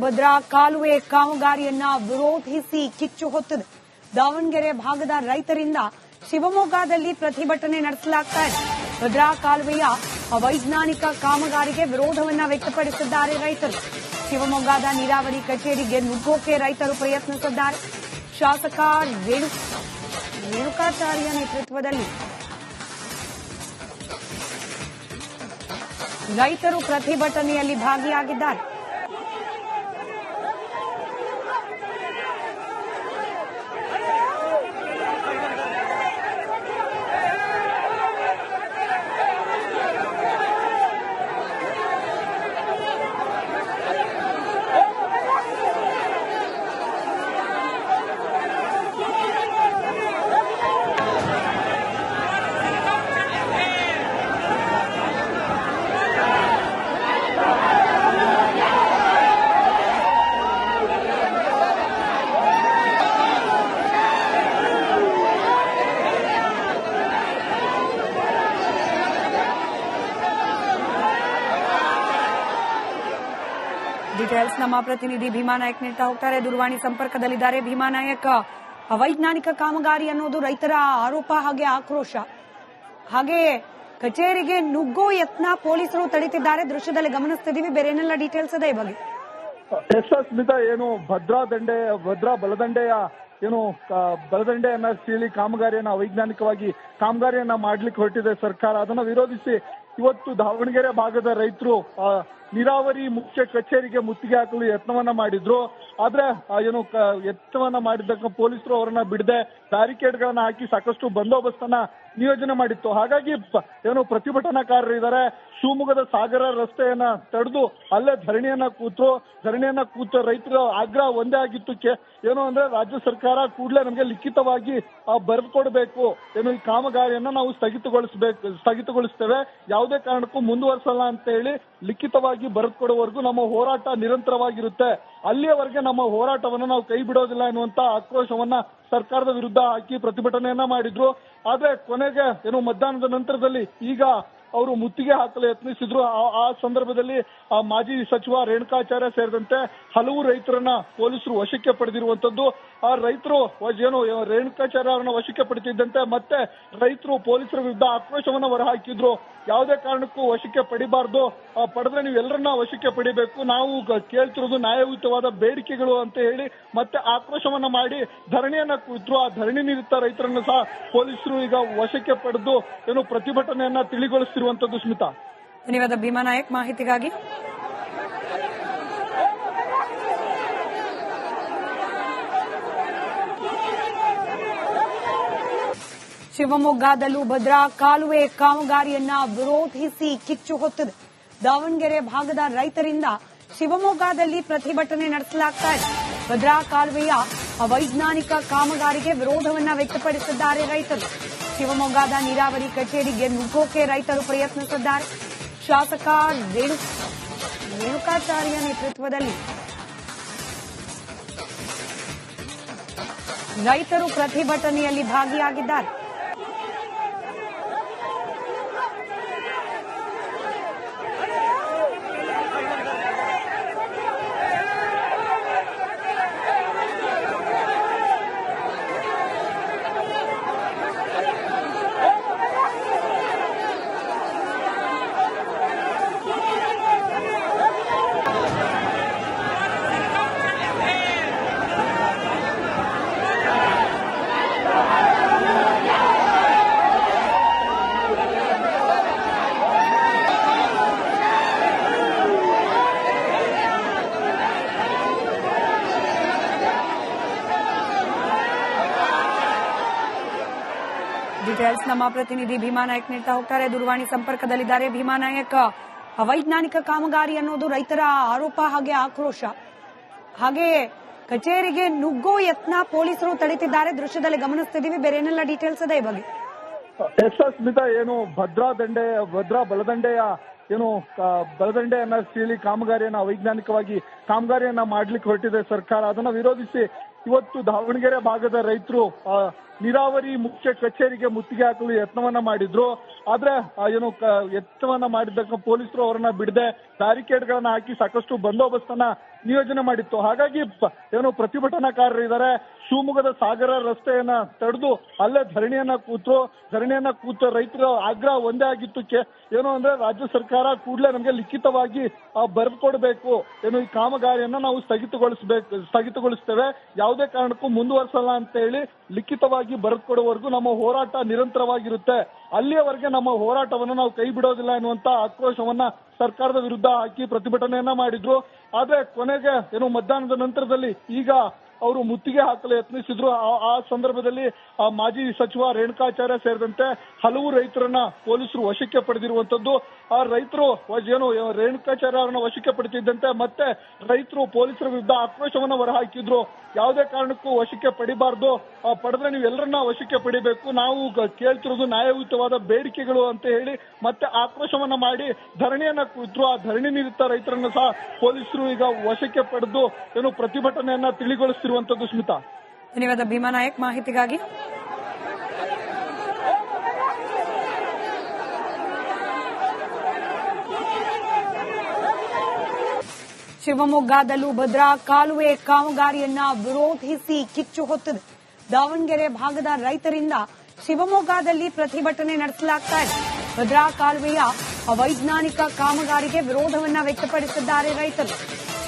ಭದ್ರಾ ಕಾಲುವೆ ಕಾಮಗಾರಿಯನ್ನ ವಿರೋಧಿಸಿ ಕಿಚ್ಚು ಹೊತ್ತಿದೆ. ದಾವಣಗೆರೆ ಭಾಗದ ರೈತರಿಂದ ಶಿವಮೊಗ್ಗದಲ್ಲಿ ಪ್ರತಿಭಟನೆ ನಡೆಸಲಾಗ್ತಾ ಇದೆ. ಭದ್ರಾ ಕಾಲುವೆಯ ಅವೈಜ್ಞಾನಿಕ ಕಾಮಗಾರಿಗೆ ವಿರೋಧವನ್ನ ವ್ಯಕ್ತಪಡಿಸಿದ್ದಾರೆ ರೈತರು. ಶಿವಮೊಗ್ಗದ ನೀರಾವರಿ ಕಚೇರಿಗೆ ನುಗ್ಗೋಕೆ ರೈತರು ಪ್ರಯತ್ನಿಸಿದ್ದಾರೆ. ಶಾಸಕ ರೇಣು ರೇಣುಕಾಚಾರ್ಯ ನೇತೃತ್ವದಲ್ಲಿ ರೈತರು ಪ್ರತಿಭಟನೆಯಲ್ಲಿ ಭಾಗಿಯಾಗಿದ್ದಾರೆ. ಡೀಟೇಲ್ಸ್ ನಮ್ಮ ಪ್ರತಿನಿಧಿ ಭೀಮಾ ನಾಯಕ್ ನೀಡ್ತಾ ಹೋಗ್ತಾರೆ. ದೂರವಾಣಿ ಸಂಪರ್ಕದಲ್ಲಿದ್ದಾರೆ ಭೀಮಾ ನಾಯಕ್. ಅವೈಜ್ಞಾನಿಕ ಕಾಮಗಾರಿ ಅನ್ನೋದು ರೈತರ ಆರೋಪ ಹಾಗೆ ಆಕ್ರೋಶ. ಹಾಗೆ ಕಚೇರಿಗೆ ನುಗ್ಗೋ ಯತ್ನ ಪೊಲೀಸರು ತಡೀತಿದ್ದಾರೆ. ದೃಶ್ಯದಲ್ಲಿ ಗಮನಿಸ್ತಿದೀವಿ ಬೇರೆ ಏನೆಲ್ಲ ಡೀಟೇಲ್ಸ್ ಇದೆ ಈ ಬಗ್ಗೆ? ಸ್ಮಿತಾ ಏನು ಭದ್ರಾ ದಂಡೆ, ಭದ್ರಾ ಬಲದಂಡೆಯ ಏನು ಬಲದಂಡೆ ಬಲದಂಡೆಯನ್ನ ಸೀಳಿ ಕಾಮಗಾರಿಯನ್ನ ಅವೈಜ್ಞಾನಿಕವಾಗಿ ಕಾಮಗಾರಿಯನ್ನ ಮಾಡ್ಲಿಕ್ಕೆ ಹೊರಟಿದೆ ಸರ್ಕಾರ. ಅದನ್ನ ವಿರೋಧಿಸಿ ಇವತ್ತು ದಾವಣಗೆರೆ ಭಾಗದ ರೈತರು ನೀರಾವರಿ ಮುಖ್ಯ ಕಚೇರಿಗೆ ಮುತ್ತಿಗೆ ಹಾಕಲು ಯತ್ನವನ್ನ ಮಾಡಿದ್ರು. ಆದ್ರೆ ಏನು ಯತ್ನವನ್ನ ಮಾಡಿದ್ದಕ್ಕ ಪೊಲೀಸರು ಅವರನ್ನ ಬಿಡದೆ ಬ್ಯಾರಿಕೇಡ್ ಗಳನ್ನ ಹಾಕಿ ಸಾಕಷ್ಟು ಬಂದೋಬಸ್ತನ್ನ ನಿಯೋಜನೆ ಮಾಡಿತ್ತು. ಹಾಗಾಗಿ ಏನು, ಪ್ರತಿಭಟನಾಕಾರರು ಇದ್ದಾರೆ ಶಿವಮೊಗ್ಗದ ಸಾಗರ ರಸ್ತೆಯನ್ನ ತಡೆದು ಅಲ್ಲೇ ಧರಣಿಯನ್ನ ಕೂತ್ರು. ಧರಣಿಯನ್ನ ಕೂತ ರೈತರ ಆಗ್ರಹ ಒಂದೇ ಆಗಿತ್ತು. ಏನು ಅಂದ್ರೆ, ರಾಜ್ಯ ಸರ್ಕಾರ ಕೂಡಲೇ ನಮಗೆ ಲಿಖಿತವಾಗಿ ಬರೆದುಕೊಡ್ಬೇಕು ಏನು, ಈ ಕಾಮಗಾರಿಯನ್ನ ನಾವು ಸ್ಥಗಿತಗೊಳಿಸಬೇಕು, ಸ್ಥಗಿತಗೊಳಿಸ್ತೇವೆ. ಯಾವುದೇ ಕಾರಣಕ್ಕೂ ಮುಂದುವರಿಸಲ್ಲ ಅಂತ ಹೇಳಿ ಲಿಖಿತವಾಗಿ ಬರೆದುಕೊಡುವವರೆಗೂ ನಮ್ಮ ಹೋರಾಟ ನಿರಂತರವಾಗಿರುತ್ತೆ. ಅಲ್ಲಿಯವರೆಗೆ ನಮ್ಮ ಹೋರಾಟವನ್ನು ನಾವು ಕೈ ಬಿಡೋದಿಲ್ಲ ಎನ್ನುವಂತ ಆಕ್ರೋಶವನ್ನ ಸರ್ಕಾರದ ವಿರುದ್ಧ ಹಾಕಿ ಪ್ರತಿಭಟನೆಯನ್ನ ಮಾಡಿದ್ರು. ಆದ್ರೆ ಕೊನೆಗೆ ಏನು ಮಧ್ಯಾಹ್ನದ ನಂತರದಲ್ಲಿ ಈಗ ಅವರು ಮುತ್ತಿಗೆ ಹಾಕಲು ಯತ್ನಿಸಿದ್ರು. ಆ- ಸಂದರ್ಭದಲ್ಲಿ, ಆ ಮಾಜಿ ಸಚಿವ ರೇಣುಕಾಚಾರ್ಯ ಸೇರಿದಂತೆ ಹಲವು ರೈತರನ್ನ ಪೊಲೀಸರು ವಶಕ್ಕೆ ಪಡೆದಿರುವಂತದ್ದು. ಆ ರೈತರು ಏನು ರೇಣುಕಾಚಾರ್ಯ ಅವರನ್ನ ವಶಕ್ಕೆ ಪಡೆದಿದ್ದಂತೆ ಮತ್ತೆ ರೈತರು ಪೊಲೀಸರ ವಿರುದ್ಧ ಆಕ್ರೋಶವನ್ನ ಹೊರಹಾಕಿದ್ರು. ಯಾವುದೇ ಕಾರಣಕ್ಕೂ ವಶಕ್ಕೆ ಪಡಿಬಾರ್ದು. ಪಡೆದ್ರೆ ನೀವು ಎಲ್ಲರನ್ನ ವಶಕ್ಕೆ ಪಡಿಬೇಕು. ನಾವು ಕೇಳ್ತಿರೋದು ನ್ಯಾಯಯುತವಾದ ಬೇಡಿಕೆಗಳು ಅಂತ ಹೇಳಿ ಮತ್ತೆ ಆಕ್ರೋಶವನ್ನ ಮಾಡಿ ಧರಣಿಯನ್ನ ಕುಳಿತರು ಆ ಧರಣಿ ನಿರತ ರೈತರನ್ನು ಸಹ ಪೊಲೀಸರು ಈಗ ವಶಕ್ಕೆ ಪಡೆದು ಏನು ಪ್ರತಿಭಟನೆಯನ್ನ ತಿಳಿಗೊಳಿಸ್ತಿರುವಂತದ್ದು ಸ್ಮಿತಾ. ಧನ್ಯವಾದ ಭೀಮಾ ನಾಯಕ್ ಮಾಹಿತಿಗಾಗಿ. ಶಿವಮೊಗ್ಗದಲ್ಲೂ ಭದ್ರಾ ಕಾಲುವೆ ಕಾಮಗಾರಿಯನ್ನ ವಿರೋಧಿಸಿ ಕಿಚ್ಚು ಹೊತ್ತಿದೆ. ದಾವಣಗೆರೆ ಭಾಗದ ರೈತರಿಂದ ಶಿವಮೊಗ್ಗದಲ್ಲಿ ಪ್ರತಿಭಟನೆ ನಡೆಸಲಾಗ್ತಾ ಇದೆ. ಭದ್ರಾ ಕಾಲುವೆಯ ಅವೈಜ್ಞಾನಿಕ ಕಾಮಗಾರಿಗೆ ವಿರೋಧವನ್ನ ವ್ಯಕ್ತಪಡಿಸಿದ್ದಾರೆ ರೈತರು. ಶಿವಮೊಗ್ಗದ ನೀರಾವರಿ ಕಚೇರಿಗೆ ನುಗ್ಗೋಕೆ ರೈತರು ಪ್ರಯತ್ನಿಸಿದ್ದಾರೆ. ಶಾಸಕ ರೇಣು ರೇಣುಕಾಚಾರ್ಯ ನೇತೃತ್ವದಲ್ಲಿ ರೈತರು ಪ್ರತಿಭಟನೆಯಲ್ಲಿ ಭಾಗಿಯಾಗಿದ್ದಾರೆ. ಡೀಟೇಲ್ಸ್ ನಮ್ಮ ಪ್ರತಿನಿಧಿ ಭೀಮಾ ನಾಯಕ್ ನೀಡ್ತಾ ಹೋಗ್ತಾರೆ. ದೂರವಾಣಿ ಸಂಪರ್ಕದಲ್ಲಿದ್ದಾರೆ ಭೀಮಾ ನಾಯಕ್. ಅವೈಜ್ಞಾನಿಕ ಕಾಮಗಾರಿ ಅನ್ನೋದು ರೈತರ ಆರೋಪ ಹಾಗೆ ಆಕ್ರೋಶ. ಹಾಗೆ ಕಚೇರಿಗೆ ನುಗ್ಗೋ ಯತ್ನ ಪೊಲೀಸರು ತಡೆತಿದ್ದಾರೆ. ದೃಶ್ಯದಲ್ಲಿ ಗಮನಿಸ್ತಿದೀವಿ ಬೇರೆ ಏನೆಲ್ಲ ಡೀಟೇಲ್ಸ್ ಈ ಬಗ್ಗೆ? ಸ್ಮಿತಾ ಏನು ಭದ್ರಾ ದಂಡೆ, ಭದ್ರಾ ಬಲದಂಡೆಯ ಏನು ಬಲದಂಡೆ ಸೀಳಿ ಕಾಮಗಾರಿಯನ್ನ ಅವೈಜ್ಞಾನಿಕವಾಗಿ ಕಾಮಗಾರಿಯನ್ನ ಮಾಡ್ಲಿಕ್ಕೆ ಹೊರಟಿದೆ ಸರ್ಕಾರ. ಅದನ್ನ ವಿರೋಧಿಸಿ ಇವತ್ತು ದಾವಣಗೆರೆ ಭಾಗದ ರೈತರು ನೀರಾವರಿ ಮುಖ್ಯ ಕಚೇರಿಗೆ ಮುತ್ತಿಗೆ ಹಾಕಲು ಯತ್ನವನ್ನ ಮಾಡಿದ್ರು. ಆದ್ರೆ ಏನು ಯತ್ನವನ್ನ ಮಾಡಿದ್ದಕ್ಕೆ ಪೊಲೀಸರು ಅವರನ್ನ ಬಿಡದೆ ಬ್ಯಾರಿಕೇಡ್ ಗಳನ್ನ ಹಾಕಿ ಸಾಕಷ್ಟು ಬಂದೋಬಸ್ತನ್ನ ನಿಯೋಜನೆ ಮಾಡಿತ್ತು. ಹಾಗಾಗಿ ಏನು ಪ್ರತಿಭಟನಾಕಾರರು ಇದ್ದಾರೆ ಶಿವಮೊಗ್ಗದ ಸಾಗರ ರಸ್ತೆಯನ್ನ ತಡೆದು ಅಲ್ಲೇ ಧರಣಿಯನ್ನ ಕೂತರು, ಧರಣಿಯನ್ನ ಕೂತ ರೈತರ ಆಗ್ರಹ ಒಂದೇ ಆಗಿತ್ತು. ಏನು ಅಂದ್ರೆ ರಾಜ್ಯ ಸರ್ಕಾರ ಕೂಡಲೇ ನಮಗೆ ಲಿಖಿತವಾಗಿ ಬರೆದು ಕೊಡಬೇಕು. ಏನು ಈ ಕಾಮಗಾರಿಯನ್ನ ನಾವು ಸ್ಥಗಿತಗೊಳಿಸಬೇಕು, ಸ್ಥಗಿತಗೊಳಿಸ್ತೇವೆ. ಯಾವುದೇ ಕಾರಣಕ್ಕೂ ಮುಂದುವರಿಸಲ್ಲ ಅಂತ ಹೇಳಿ ಲಿಖಿತವಾಗಿ ಬರೆದು ಕೊಡುವವರೆಗೂ ನಮ್ಮ ಹೋರಾಟ ನಿರಂತರವಾಗಿರುತ್ತೆ. ಅಲ್ಲಿಯವರೆಗೆ ನಮ್ಮ ಹೋರಾಟವನ್ನು ನಾವು ಕೈ ಬಿಡೋದಿಲ್ಲ ಎನ್ನುವಂತ ಆಕ್ರೋಶವನ್ನ ಸರ್ಕಾರದ ವಿರುದ್ಧ ಹಾಕಿ ಪ್ರತಿಭಟನೆಯನ್ನ ಮಾಡಿದ್ರು. ಆದ್ರೆ ಕೊನೆಗೆ, ಏನು ಮಧ್ಯಾಹ್ನದ ನಂತರದಲ್ಲಿ ಈಗ ಅವರು ಮುತ್ತಿಗೆ ಹಾಕಲು ಯತ್ನಿಸಿದ್ರು. ಆ- ಸಂದರ್ಭದಲ್ಲಿ, ಆ ಮಾಜಿ ಸಚಿವ ರೇಣುಕಾಚಾರ್ಯ ಸೇರಿದಂತೆ ಹಲವು ರೈತರನ್ನ ಪೊಲೀಸರು ವಶಕ್ಕೆ ಪಡೆದಿರುವಂತದ್ದು. ಆ ರೈತರು ಏನು, ರೇಣುಕಾಚಾರ್ಯ ಅವರನ್ನ ವಶಕ್ಕೆ ಪಡೆದಿದ್ದಂತೆ ಮತ್ತೆ ರೈತರು ಪೊಲೀಸರ ವಿರುದ್ಧ ಆಕ್ರೋಶವನ್ನ ಹೊರಹಾಕಿದ್ರು. ಯಾವುದೇ ಕಾರಣಕ್ಕೂ ವಶಕ್ಕೆ ಪಡಿಬಾರ್ದು. ಪಡೆದ್ರೆ ನೀವು ಎಲ್ಲರನ್ನ ವಶಕ್ಕೆ ಪಡಿಬೇಕು. ನಾವು ಕೇಳ್ತಿರೋದು ನ್ಯಾಯಯುತವಾದ ಬೇಡಿಕೆಗಳು ಅಂತ ಹೇಳಿ ಮತ್ತೆ ಆಕ್ರೋಶವನ್ನ ಮಾಡಿ ಧರಣಿಯನ್ನ ಕೂತ್ರು ಆ ಧರಣಿ ನಿರತ ರೈತರನ್ನ ಸಹ ಪೊಲೀಸರು ಈಗ ವಶಕ್ಕೆ ಪಡೆದು, ಏನು, ಪ್ರತಿಭಟನೆಯನ್ನ ತಿಳಿಗೊಳಿಸ್ತಿರುವಂತದ್ದು ಸ್ಮಿತಾ. ಧನ್ಯವಾದ, ಭೀಮಾ ನಾಯಕ್ ಮಾಹಿತಿಗಾಗಿ. ಶಿವಮೊಗ್ಗದಲ್ಲೂ ಭದ್ರಾ ಕಾಲುವೆ ಕಾಮಗಾರಿಯನ್ನ ವಿರೋಧಿಸಿ ಕಿಚ್ಚು ಹೊತ್ತಿದೆ. ದಾವಣಗೆರೆ ಭಾಗದ ರೈತರಿಂದ ಶಿವಮೊಗ್ಗದಲ್ಲಿ ಪ್ರತಿಭಟನೆ ನಡೆಸಲಾಗ್ತಾ ಇದೆ. ಭದ್ರಾ ಕಾಲುವೆಯ ಅವೈಜ್ಞಾನಿಕ ಕಾಮಗಾರಿಗೆ ವಿರೋಧವನ್ನ ವ್ಯಕ್ತಪಡಿಸಿದ್ದಾರೆ ರೈತರು.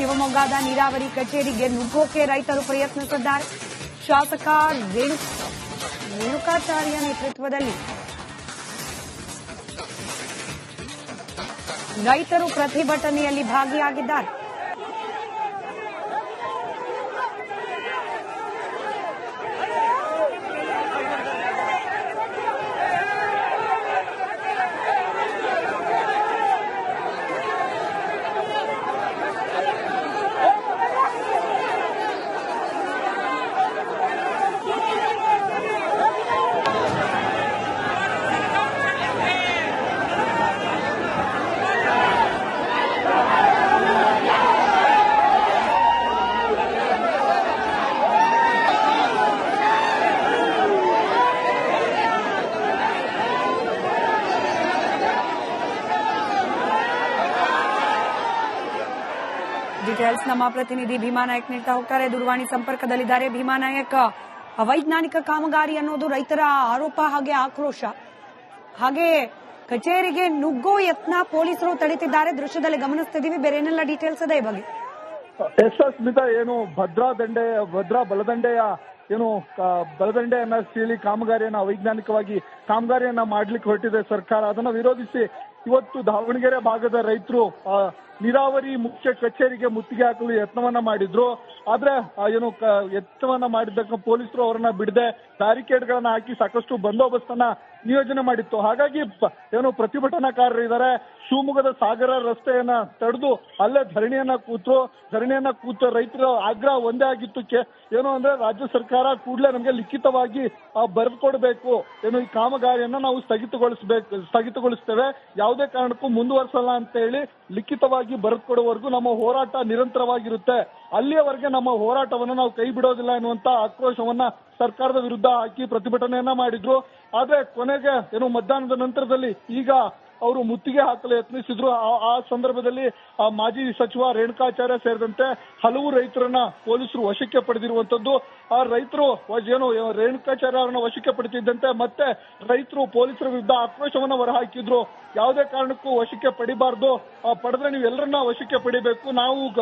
ಶಿವಮೊಗ್ಗದ ನೀರಾವರಿ ಕಚೇರಿಗೆ ನುಗ್ಗೋಕೆ ರೈತರು ಪ್ರಯತ್ನಿಸಿದ್ದಾರೆ. ಶಾಸಕ ರೇಣು ರೇಣುಕಾಚಾರ್ಯ ನೇತೃತ್ವದಲ್ಲಿ ರೈತರು ಪ್ರತಿಭಟನೆಯಲ್ಲಿ ಭಾಗಿಯಾಗಿದ್ದಾರೆ. ಡೀಟೇಲ್ಸ್ ನಮ್ಮ ಪ್ರತಿನಿಧಿ ಭೀಮಾ ನಾಯಕ್ ನೀಡ್ತಾ ಹೋಗ್ತಾರೆ. ದೂರವಾಣಿ ಸಂಪರ್ಕದಲ್ಲಿದ್ದಾರೆ ಭೀಮಾ ನಾಯಕ್. ಅವೈಜ್ಞಾನಿಕ ಕಾಮಗಾರಿ ಅನ್ನೋದು ರೈತರ ಆರೋಪ ಹಾಗೆ ಆಕ್ರೋಶ. ಹಾಗೆ ಕಚೇರಿಗೆ ನುಗ್ಗೋ ಯತ್ನ ಪೊಲೀಸರು ತಡೀತಿದ್ದಾರೆ. ದೃಶ್ಯದಲ್ಲಿ ಗಮನಿಸ್ತಿದೀವಿ ಬೇರೆ ಏನೆಲ್ಲ ಡೀಟೇಲ್ಸ್ ಅದೇ ಬಗ್ಗೆ? ಎಸ್ ಏನು ಭದ್ರಾ ದಂಡೆ, ಭದ್ರಾ ಬಲದಂಡೆಯ ಏನು ಬಲದಂಡೆ ಬಲದಂಡೆಯನ್ನ ಸೀಳಿ ಕಾಮಗಾರಿಯನ್ನ ವೈಜ್ಞಾನಿಕವಾಗಿ ಕಾಮಗಾರಿಯನ್ನ ಮಾಡ್ಲಿಕ್ಕೆ ಹೊರಟಿದೆ ಸರ್ಕಾರ. ಅದನ್ನ ವಿರೋಧಿಸಿ ಇವತ್ತು ದಾವಣಗೆರೆ ಭಾಗದ ರೈತರು ನೀರಾವರಿ ಮುಖ್ಯ ಕಚೇರಿಗೆ ಮುತ್ತಿಗೆ ಹಾಕಲು ಯತ್ನವನ್ನ ಮಾಡಿದ್ರು. ಆದ್ರೆ ಏನು ಯತ್ನವನ್ನ ಮಾಡಿದ್ದಕ್ಕೆ ಪೊಲೀಸರು ಅವರನ್ನ ಬಿಡದೆ ಬ್ಯಾರಿಕೇಡ್ ಗಳನ್ನ ಹಾಕಿ ಸಾಕಷ್ಟು ಬಂದೋಬಸ್ತ್ ಅನ್ನ ನಿಯೋಜನೆ ಮಾಡಿತ್ತು. ಹಾಗಾಗಿ ಏನು ಪ್ರತಿಭಟನಾಕಾರರು ಇದ್ದಾರೆ ಶಿವಮೊಗ್ಗದ ಸಾಗರ ರಸ್ತೆಯನ್ನ ತಡೆದು ಅಲ್ಲೇ ಧರಣಿಯನ್ನ ಕೂತರು. ಧರಣಿಯನ್ನ ಕೂತ ರೈತರ ಆಗ್ರಹ ಒಂದೇ ಆಗಿತ್ತು. ಏನು ಅಂದ್ರೆ ರಾಜ್ಯ ಸರ್ಕಾರ ಕೂಡಲೇ ನಮಗೆ ಲಿಖಿತವಾಗಿ ಬರೆದು ಕೊಡಬೇಕು ಏನು ಈ ಕಾಮಗಾರಿಯನ್ನ ನಾವು ಸ್ಥಗಿತಗೊಳಿಸಬೇಕು, ಸ್ಥಗಿತಗೊಳಿಸ್ತೇವೆ. ಯಾವುದೇ ಕಾರಣಕ್ಕೂ ಮುಂದುವರಿಸಲ್ಲ ಅಂತ ಹೇಳಿ ಲಿಖಿತವಾಗಿ ಬರೆದು ಕೊಡುವವರೆಗೂ ನಮ್ಮ ಹೋರಾಟ ನಿರಂತರವಾಗಿರುತ್ತೆ. ಅಲ್ಲಿಯವರೆಗೆ ನಮ್ಮ ಹೋರಾಟವನ್ನು ನಾವು ಕೈ ಬಿಡೋದಿಲ್ಲ ಎನ್ನುವಂತ ಆಕ್ರೋಶವನ್ನ ಸರ್ಕಾರದ ವಿರುದ್ಧ ಹಾಕಿ ಪ್ರತಿಭಟನೆಯನ್ನ ಮಾಡಿದ್ರು. ಆದ್ರೆ ಕೊನೆಗೆ ಏನು ಮಧ್ಯಾಹ್ನದ ನಂತರದಲ್ಲಿ ಈಗ ಅವರು ಮುತ್ತಿಗೆ ಹಾಕಲು ಯತ್ನಿಸಿದ್ರು. ಆ- ಸಂದರ್ಭದಲ್ಲಿ ಆ ಮಾಜಿ ಸಚಿವ ರೇಣುಕಾಚಾರ್ಯ ಸೇರಿದಂತೆ ಹಲವು ರೈತರನ್ನ ಪೊಲೀಸರು ವಶಕ್ಕೆ ಪಡೆದಿರುವಂತದ್ದು ಆ ರೈತರು ಏನು ರೇಣುಕಾಚಾರ್ಯ ಅವರನ್ನ ವಶಕ್ಕೆ ಪಡೆದಿದ್ದಂತೆ ಮತ್ತೆ ರೈತರು ಪೊಲೀಸರ ವಿರುದ್ಧ ಆಕ್ರೋಶವನ್ನ ಹೊರಹಾಕಿದ್ರು. ಯಾವುದೇ ಕಾರಣಕ್ಕೂ ವಶಕ್ಕೆ ಪಡಿಬಾರ್ದು. ಪಡೆದ್ರೆ ನೀವು ಎಲ್ಲರನ್ನ ವಶಕ್ಕೆ ಪಡಿಬೇಕು. ನಾವು